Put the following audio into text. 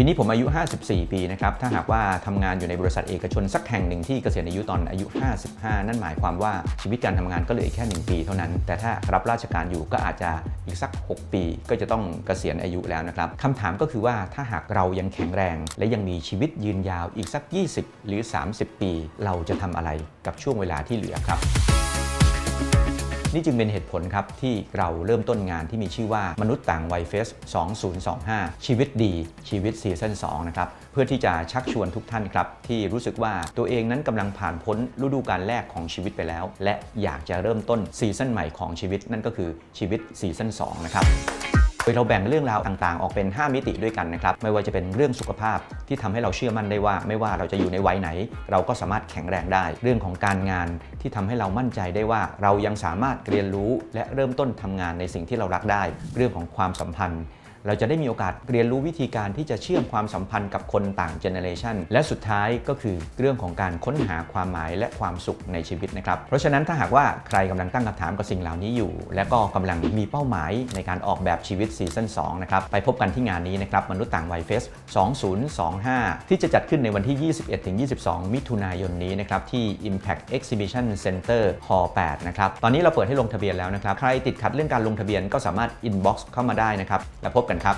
ปีนี้ผมอายุ 54 ปีนะครับ ถ้าหากว่าทำงานอยู่ในบริษัทเอกชนสักแห่งหนึ่งที่เกษียณอายุตอนอายุ 55 นั่นหมายความว่าชีวิตการทำงานก็เหลืออีกแค่ 1 ปีเท่านั้น แต่ถ้ารับราชการอยู่ก็อาจจะอีกสัก 6 ปี ก็จะต้องเกษียณอายุแล้วนะครับคำถามก็คือว่าถ้าหากเรายังแข็งแรง และยังมีชีวิตยืนยาวอีกสัก 20 หรือ 30 ปี เราจะทำอะไรกับช่วงเวลาที่เหลือครับ นี่จึงเป็นเหตุผลครับที่เราเริ่มต้นงานที่มีชื่อว่ามนุษย์ต่างวัยเฟส 2025 ชีวิตดีชีวิตซีซั่น2นะครับเพื่อที่จะชักชวนทุกท่านครับที่รู้สึกว่าตัวเองนั้นกำลังผ่านพ้นฤดูกาลแรกของชีวิตไปแล้ว และอยากจะเริ่มต้นซีซั่นใหม่ของชีวิตนั่นก็คือชีวิตซีซั่น2นะครับ ยเราแบ่งเรื่องราวต่างๆ ออกเป็น 5 มิติด้วยกันนะครับ ไม่ว่าจะเป็นเรื่องสุขภาพที่ทำให้เราเชื่อมั่นได้ว่า ไม่ว่าเราจะอยู่ในวัยไหน เราก็สามารถแข็งแรงได้ เรื่องของการงานที่ทำให้เรามั่นใจได้ว่า เรายังสามารถเรียนรู้และเริ่มต้นทำงานในสิ่งที่เรารักได้ เรื่องของความสัมพันธ์ เราจะได้มีโอกาสเรียนรู้วิธีการที่จะเชื่อมความสัมพันธ์กับคนต่างเจเนเรชันและสุดท้ายก็คือเรื่องของการค้นหาความหมายและความสุขในชีวิตนะครับ เพราะฉะนั้นถ้าหากว่าใครกำลังตั้งคำถามกับสิ่งเหล่านี้อยู่ และก็กำลังมีเป้าหมายในการออกแบบชีวิตซีซั่น2นะครับไปพบกันที่งานนี้นะครับมนุษย์ต่างวัยเฟส 2025 ที่จะจัดขึ้นในวันที่ 21-22 มิถุนายนนี้นะครับที่ Impact Exhibition Center Hall 8นะครับตอนนี้เราเปิดให้ลงทะเบียนแล้วนะครับใครติดขัดเรื่องการลงทะเบียนก็สามารถ inbox เข้ามาได้นะครับแล้วพบกันครับ